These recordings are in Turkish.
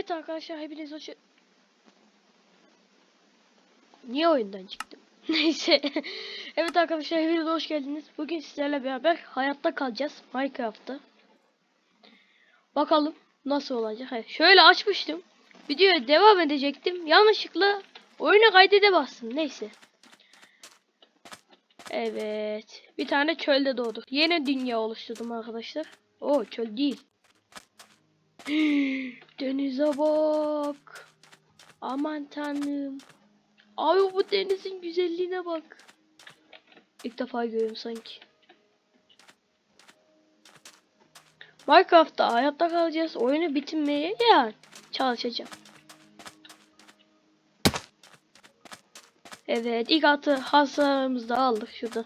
Evet arkadaşlar hepiniz hoş... Niye oyundan çıktım? Neyse. evet arkadaşlar hepiniz hoş geldiniz. Bugün sizlerle beraber hayatta kalacağız Minecraft'ta. Bakalım nasıl olacak. Evet, şöyle açmıştım. Videoya devam edecektim. Yanlışlıkla oyuna kaydede bastım. Neyse. Evet. Bir tane çölde doğduk. Yeni dünya oluşturdum arkadaşlar. O çöl değil. Denize bak. Aman tanrım. Abi bu denizin güzelliğine bak. İlk defa görüyorum sanki. Minecraft'ta hayatta kalacağız. Oyunu bitirmeye yani çalışacağım. Evet ilk atı hasarımızı aldık şurada.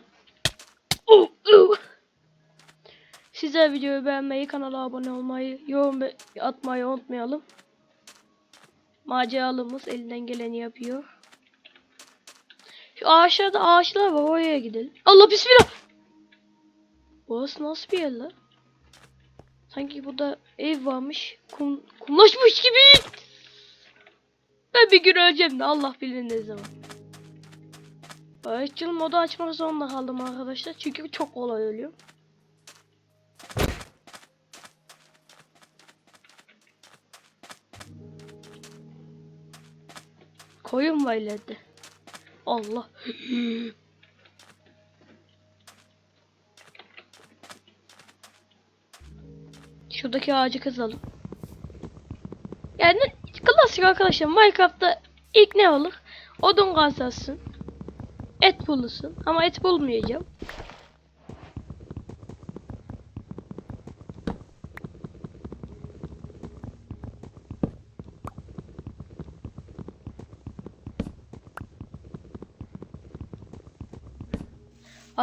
Size videoyu beğenmeyi, kanala abone olmayı, yorum atmayı unutmayalım. Maceralımız elinden geleni yapıyor. Şu ağaçlarda ağaçlar var oraya gidelim. Allah bismillah. Burası nasıl bir yer lan? Sanki burada ev varmış. Kum, kumlaşmış gibi. Ben bir gün öleceğim de Allah bilir ne zaman. Barışçıl modu açmak zorunda kaldım arkadaşlar. Çünkü çok kolay ölüyor. Koyun var. Allah. Şuradaki ağacı kazalım. Yani klasik arkadaşlar Minecraft'ta ilk ne olur? Odun kazarsın. Et bulursun. Ama et bulmayacağım.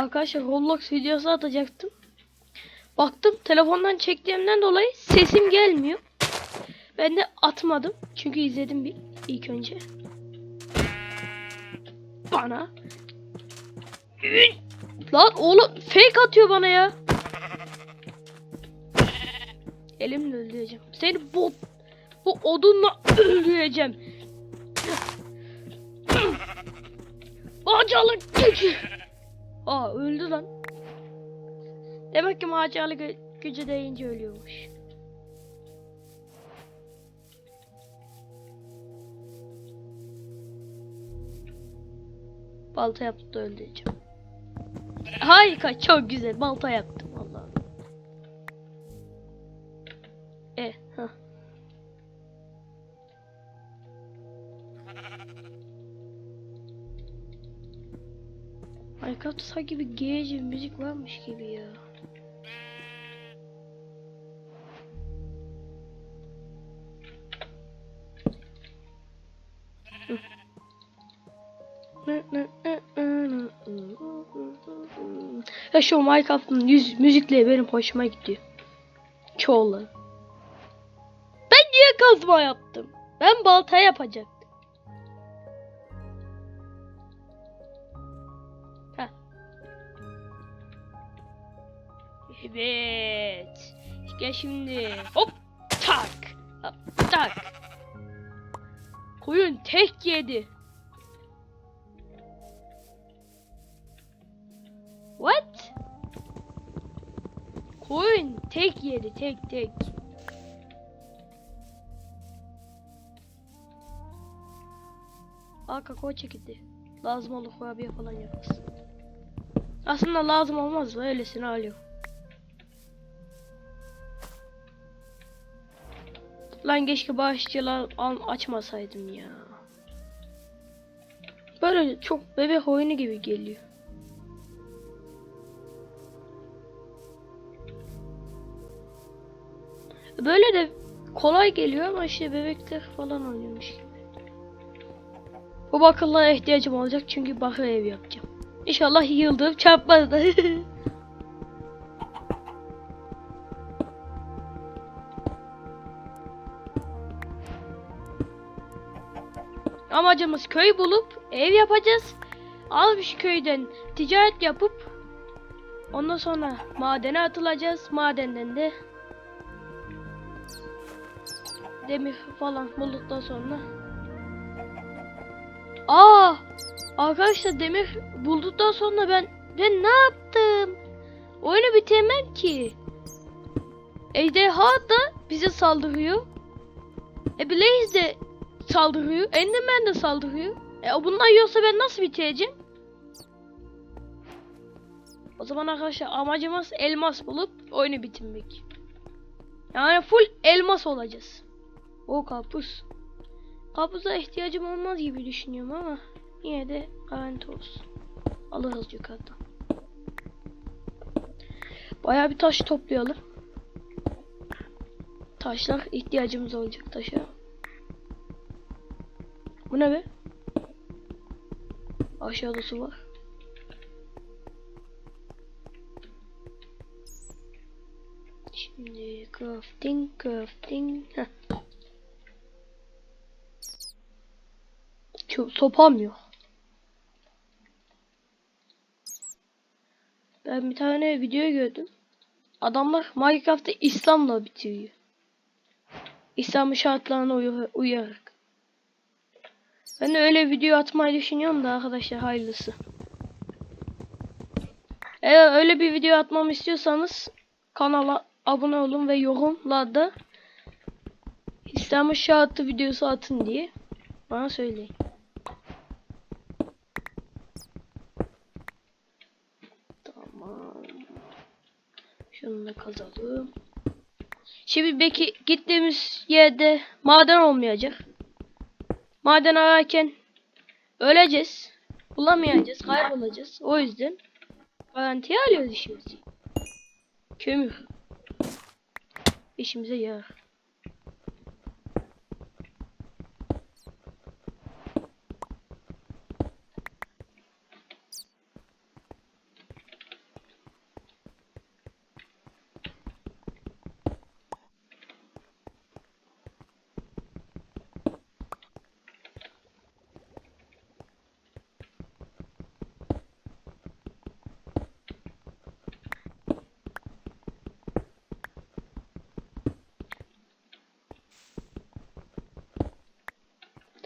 Arkadaşlar Roblox videosu atacaktım. Baktım telefondan çektiğimden dolayı sesim gelmiyor. Ben de atmadım. Çünkü izledim bir ilk önce. Bana. Lan oğlum fake atıyor bana ya. Elimle öldüreceğim. Seni bu bu odunla öldüreceğim. Bacalı gücü. Aa öldü lan. Demek ki maceralı gü gücü deyince ölüyormuş. Balta yaptı da öldüreceğim. Harika çok güzel balta yaptım valla. E ha. Minecraft'ta sanki bir gece müzik varmış gibi ya. Ya şu Minecraft'ın yüz müzikleri benim hoşuma gidiyor. Çoğuları. Ben niye kazma yaptım? Ben balta yapacaktım. Gel şimdi. Hop tak. Hop tak. Koyun tek yedi. What? Koyun tek yedi tek tek. Aa kakao çekildi. Lazım olur kurabiye falan yaparız. Aslında lazım olmaz öylesine alıyor. Lan keşke bağışçılar açmasaydım ya. Böyle çok bebek oyunu gibi geliyor. Böyle de kolay geliyor ama işte bebekler falan oynuyormuş gibi. Bu bakırlara ihtiyacım olacak çünkü bakır ev yapacağım. İnşallah yıldırım çarpmaz da. Amacımız köy bulup ev yapacağız. Az bir köyden ticaret yapıp ondan sonra madene atılacağız. Madenden de demir falan bulduktan sonra. Aa! Arkadaşlar demir bulduktan sonra ben ben ne yaptım? Oyunu bitiremem ki. Ejderha da bize saldırıyor. E Blaze de saldırıyor. Enderman de saldırıyor. E o bunlar yiyorsa ben nasıl bitireceğim? O zaman arkadaşlar amacımız elmas bulup oyunu bitirmek. Yani full elmas olacağız. O kapus. Kapusa ihtiyacım olmaz gibi düşünüyorum ama yine de garanti olsun. Alırız yukarıdan. Bayağı bir taş toplayalım. Taşlar ihtiyacımız olacak taşa. Bu ne be? Aşağıda su var. Şimdi crafting, crafting. Heh. Sopam yok. Ben bir tane video gördüm. Adamlar Minecraft'ı İslam'la bitiriyor. İslam'ın şartlarına uy- uyarak. Ben de öyle video atmayı düşünüyorum da arkadaşlar hayırlısı. Eğer öyle bir video atmamı istiyorsanız kanala abone olun ve yorumlarda İslam'ın şartı videosu atın diye bana söyleyin. Tamam. Şunu da kazalım. Şimdi belki gittiğimiz yerde maden olmayacak. Maden ararken öleceğiz. Bulamayacağız, kaybolacağız. O yüzden garantiye alıyoruz işimizi. Kömür. İşimize yarar.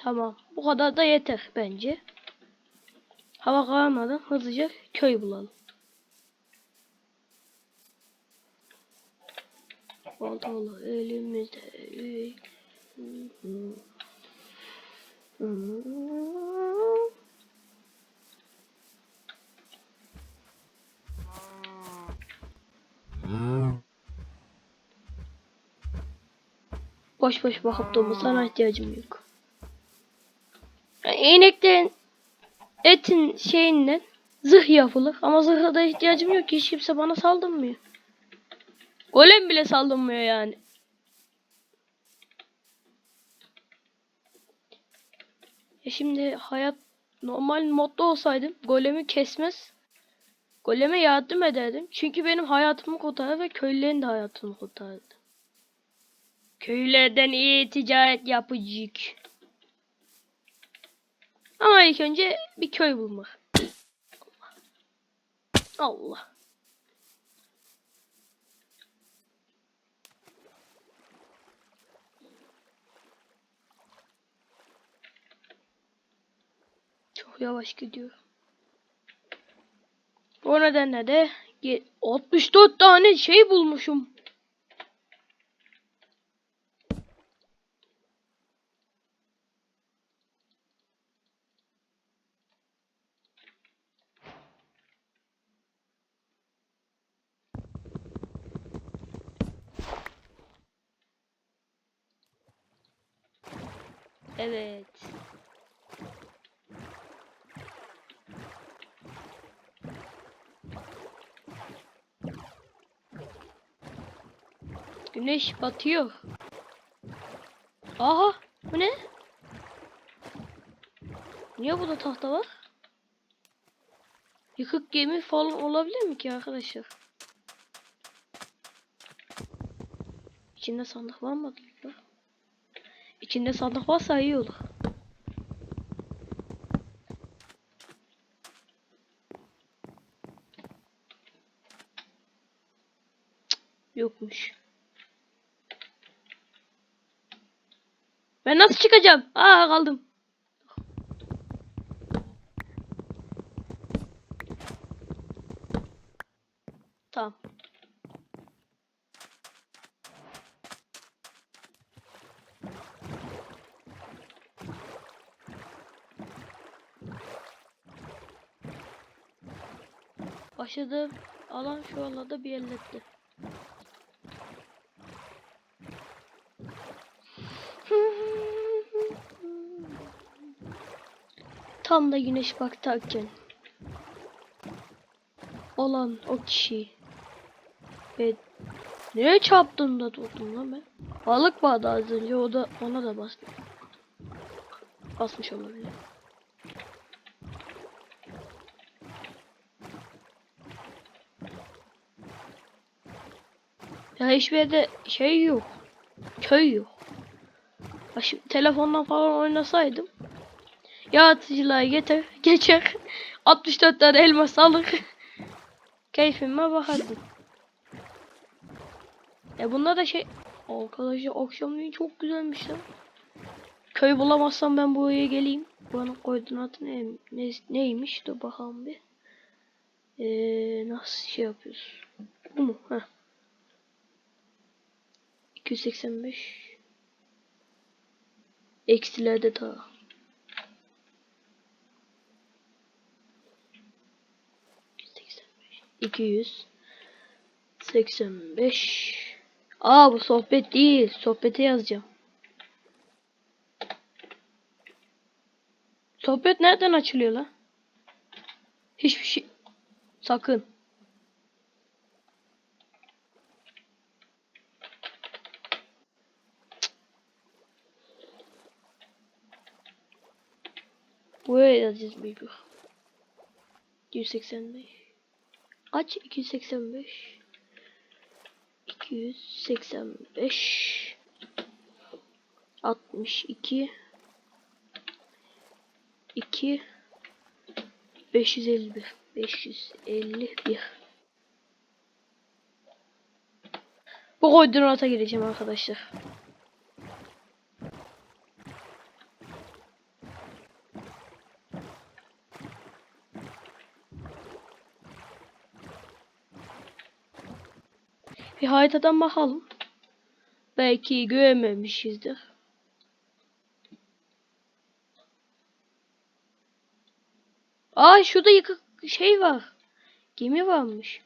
Tamam. Bu kadar da yeter bence. Hava kararmadan hızlıca köy bulalım. Baltalı elimizde. Boş boş bakıp durma sana ihtiyacım yok. Yani ineklerin etin şeyinden zırh yapılır ama zırha da ihtiyacım yok ki hiç kimse bana saldırmıyor. Golem bile saldırmıyor yani. Ya şimdi hayat normal modda olsaydım golemi kesmez. Goleme yardım ederdim. Çünkü benim hayatımı kurtardı ve köylülerin de hayatını kurtardı. Köylerden iyi ticaret yapacak. Ama ilk önce bir köy bulmak. Allah. Çok yavaş gidiyor. O nedenle de ge- 64 tane şey bulmuşum. Evet. Güneş batıyor. Aha, bu ne? Niye burada tahta var? Yıkık gemi falan olabilir mi ki arkadaşlar? İçinde sandık var mı? acaba? İçinde sandık varsa iyi olur. Yokmuş. Ben nasıl çıkacağım? Aa kaldım. Tamam. Başladığım alan şu alanda bir elletti. Tam da güneş baktarken olan o kişi ve neye çarptım da durdum lan ben? Balık vardı az önce o da ona da bastım. Basmış olabilir. Ya hiçbir yerde şey yok. Köy yok. Ya şimdi telefondan falan oynasaydım. Yaratıcılığa getir, geçer. 64 tane elmas alır. Keyfime bakardım. Ya bunda da şey... Arkadaşlar akşamleyin çok güzelmiş lan. Köy bulamazsam ben buraya geleyim. Buranın koordinatı ne, ne, neymiş? Dur bakalım bir. Ee, nasıl şey yapıyoruz? Bu mu? Heh. 285 Eksilerde ta. İki yüz seksen beş. Aa bu sohbet değil. Sohbete yazacağım. Sohbet nereden açılıyor lan? Hiçbir şey. Sakın. Buraya yazacağız mecbur. 285 Kaç? 285 285 62 2 551 551 Bu koordinata gireceğim arkadaşlar. Bir haritadan bakalım. Belki görememişizdir. Aa şurada yıkık şey var. Gemi varmış.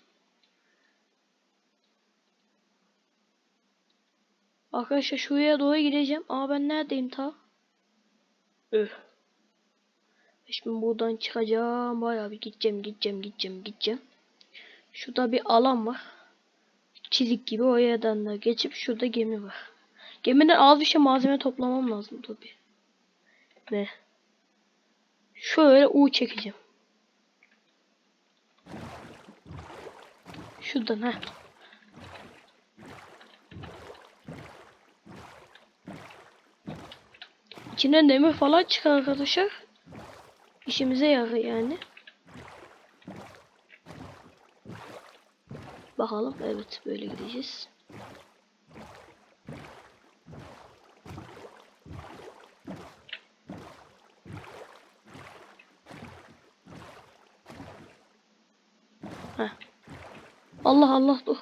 Arkadaşlar şuraya doğru gideceğim. Aa ben neredeyim ta? Öh. Şimdi buradan çıkacağım. Bayağı bir gideceğim, gideceğim, gideceğim, gideceğim. Şurada bir alan var çizik gibi o yerden de geçip şurada gemi var. Gemiden az bir şey malzeme toplamam lazım tabi. Ve şöyle U çekeceğim. Şuradan ha. İçinden demir falan çıkar arkadaşlar. İşimize yarar yani. Bakalım. Evet böyle gideceğiz. Heh. Allah Allah dur.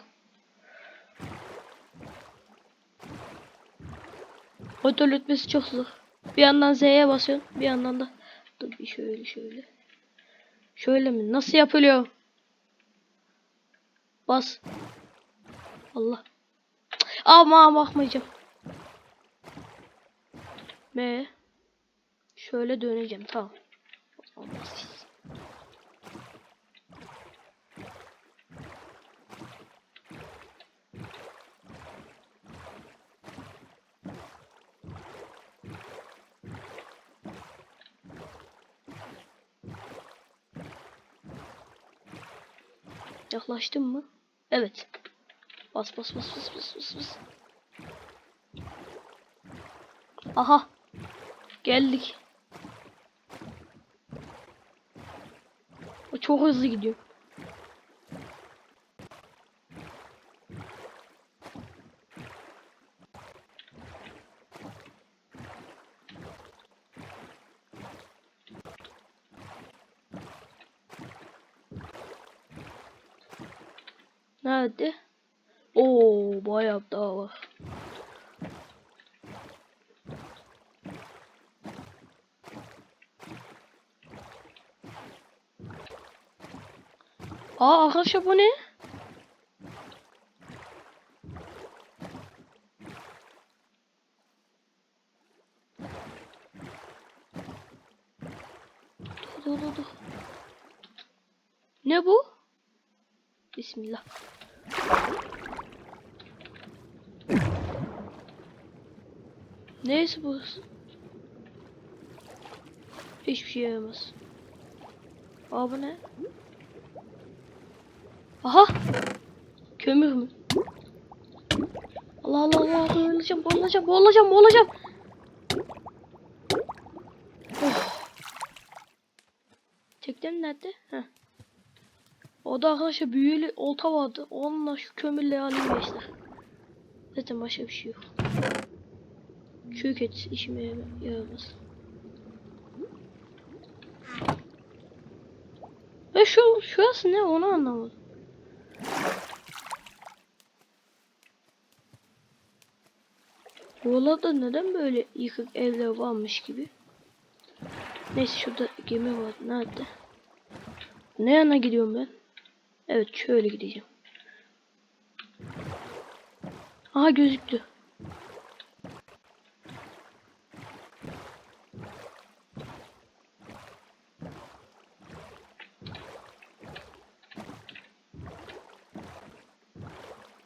Kontrol etmesi çok zor. Bir yandan Z'ye basıyorsun. Bir yandan da dur bir şöyle şöyle. Şöyle mi? Nasıl yapılıyor? Bas. Allah. Ama bakmayacağım. Ve şöyle döneceğim. Tamam. Olmaz. Yaklaştım mı? Evet. Bas bas bas bas bas bas bas. Aha. Geldik. O çok hızlı gidiyor. Nerede? Oo bayağı daha var. Aa arkadaşlar bu ne? Dur dur dur dur. Ne bu? Bismillah. Neyse bu? Hiçbir şey yaramaz. Aa bu ne? Aha! Kömür mü? Allah Allah Allah boğulacağım boğulacağım boğulacağım boğulacağım. Oh. Teknem nerede? Heh. O da arkadaşlar büyülü olta vardı. Onunla şu kömürleri alayım gençler. Zaten başka bir şey yok. Çürük et işime yaramaz. Ve şu şurası ne onu anlamadım. Buralarda neden böyle yıkık evler varmış gibi? Neyse şurada gemi var. Nerede? Ne yana gidiyorum ben? Evet şöyle gideceğim. Aha gözüktü.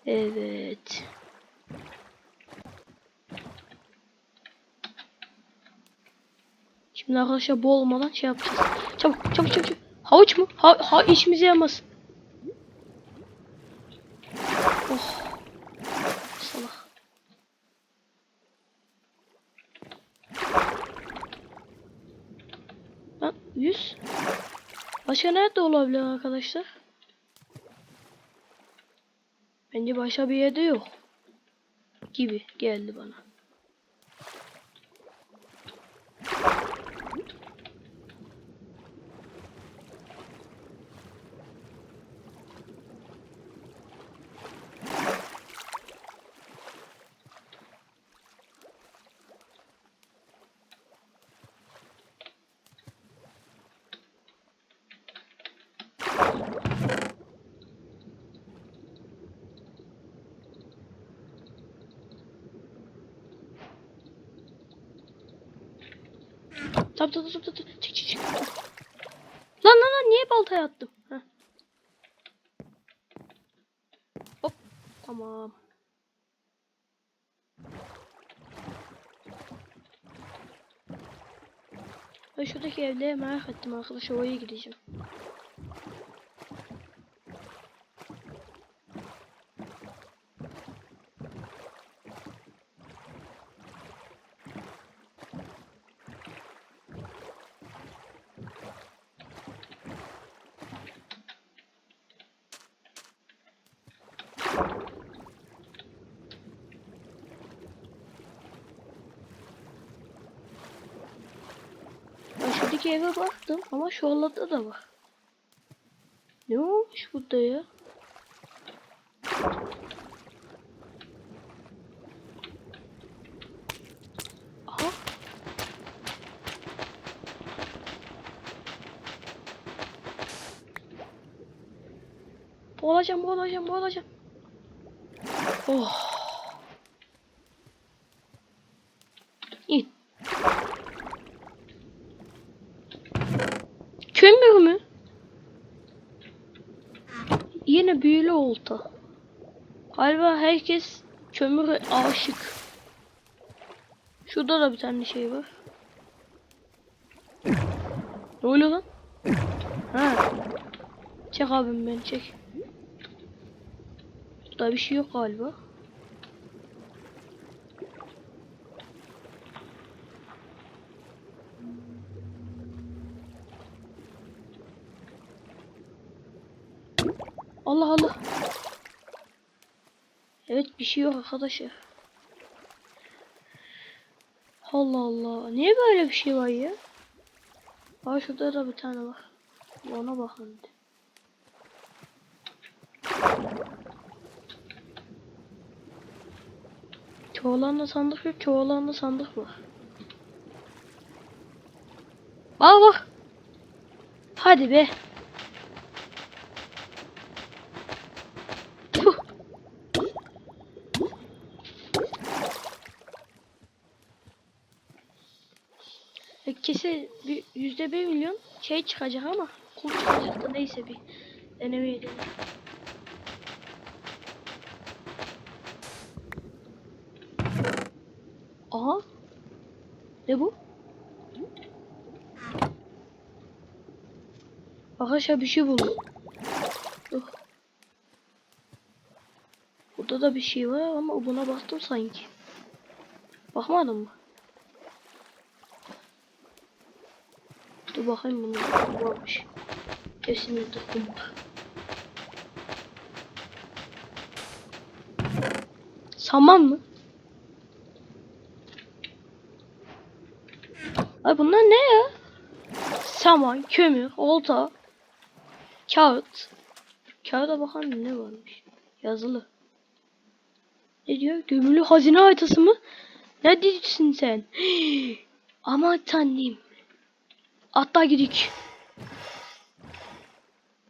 Evet. Şimdi arkadaşlar bu olmadan şey yapacağız. Çabuk çabuk çabuk. çabuk. Havuç mu? Ha, ha işimize yaramaz. Oh. Salak. Ha, 100. Başka nerede olabilir arkadaşlar? Bence başka bir yerde yok. Gibi geldi bana. Tamam tamam tamam tamam. Çık çık çık. Lan lan lan niye baltaya attım? Heh. Hop. Tamam. Ben şuradaki evde merak ettim arkadaşlar oraya gideceğim. Ben şuradaki eve baktım ama şu alanda da var. Ne olmuş burada ya? Aha. Boğulacağım, boğulacağım, boğulacağım. Oh. İn. Kömür mü? Yine büyülü olta. Galiba herkes kömüre aşık. Şurada da bir tane şey var. Ne oluyor lan? Ha. Çek abim beni çek. Burada bir şey yok galiba. Evet bir şey yok arkadaşlar. Allah Allah. Niye böyle bir şey var ya? Aa şurada da bir tane var. Ona bakın. Çoğalanda sandık yok. Çoğalanda sandık var. Bak bak. Hadi be. E, Kesin bir yüzde bir milyon şey çıkacak ama kul çıkacak da neyse bir denemeyelim. Aha. Ne bu? Arkadaşlar bir şey buldum. Dur. Burada da bir şey var ama buna bastım sanki. Bakmadın mı? Dur bakayım bunu varmış. Kesinlikle kumar. Saman mı? Ay bunlar ne ya? Saman, kömür, olta, kağıt. Kağıda bakalım ne varmış. Yazılı. Ne diyor? Gömülü hazine haritası mı? Ne diyorsun sen? Aman tanrım. Atla gidik.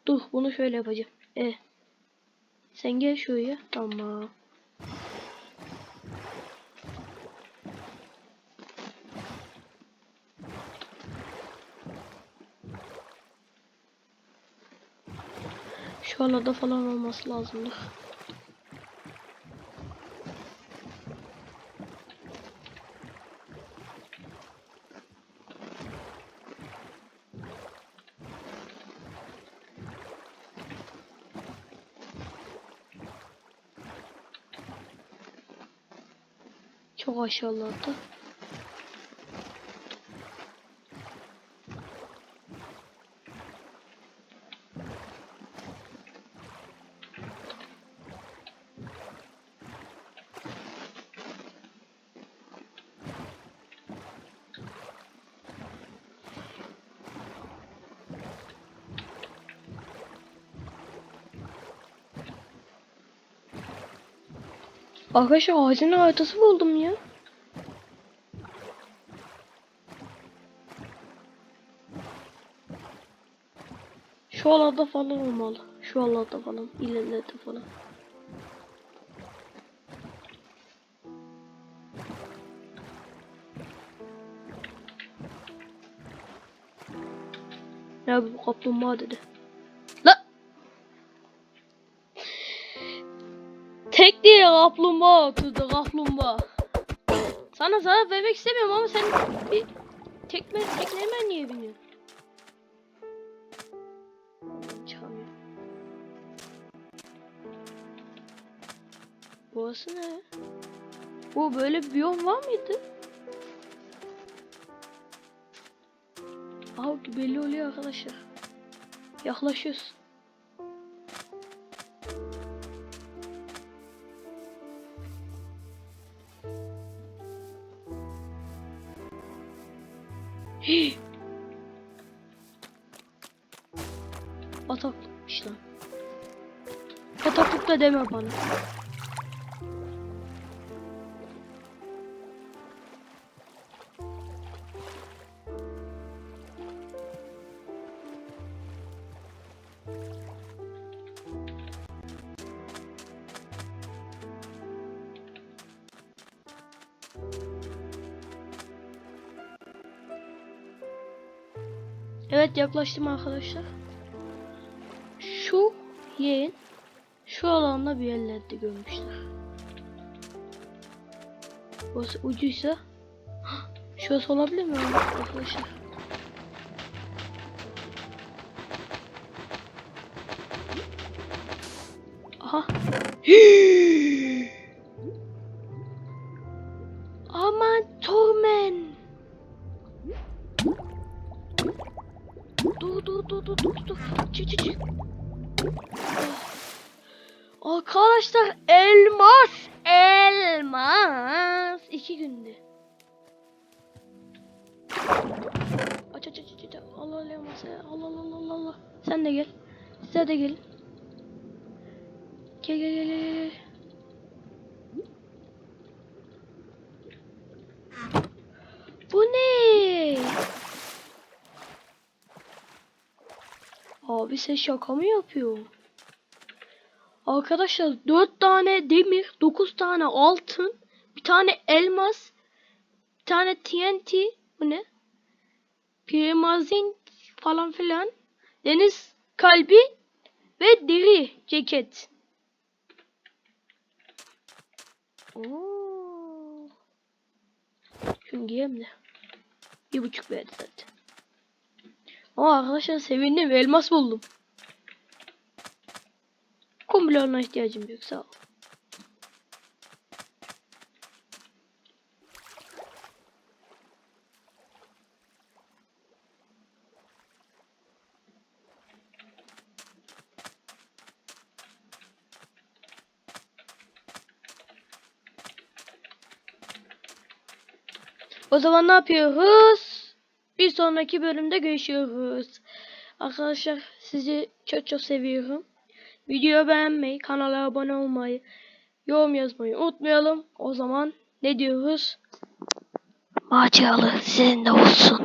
Dur bunu şöyle yapacağım. E. Sen gel şuraya. Tamam. Şu arada falan olması lazımdı. Çok aşağılarda. Arkadaşlar ağacın haritası buldum ya. Şu alanda falan olmalı. Şu alanda falan. ilerlerde falan. Ya bu kaplumbağa dedi. La! Tek diye kaplumbağa oturdu kaplumbağa. Sana zarar vermek istemiyorum ama sen bir tekme tekneme niye biniyorsun? Burası ne? Bu böyle bir biyom var mıydı? Aha belli oluyor arkadaşlar. Yaklaşıyoruz. Hii. Bataklıkmış lan. Bataklık da deme bana. Evet yaklaştım arkadaşlar. Şu yeğen şu alanda bir yerlerde görmüşler. Burası ucuysa şurası olabilir mi arkadaşlar? Arkadaşlar elmas elmas iki günde. Aç aç aç aç. Allah Allah elmas Allah Allah Allah Allah. Sen de gel. Size de. Gel gel gel gel. gel. Bu ne? Abi sen şaka mı yapıyor? Arkadaşlar 4 tane demir, 9 tane altın, bir tane elmas, bir tane TNT, bu ne? Primazin falan filan, deniz kalbi ve deri ceket. Oo. Şunu giyeyim de. Bir buçuk verdi zaten. Ama arkadaşlar sevindim. Elmas buldum. Kombilerine ihtiyacım yok. Sağ ol. O zaman ne yapıyoruz? Bir sonraki bölümde görüşürüz. Arkadaşlar sizi çok çok seviyorum. Videoyu beğenmeyi, kanala abone olmayı, yorum yazmayı unutmayalım. O zaman ne diyoruz? Maceralı sizinle olsun.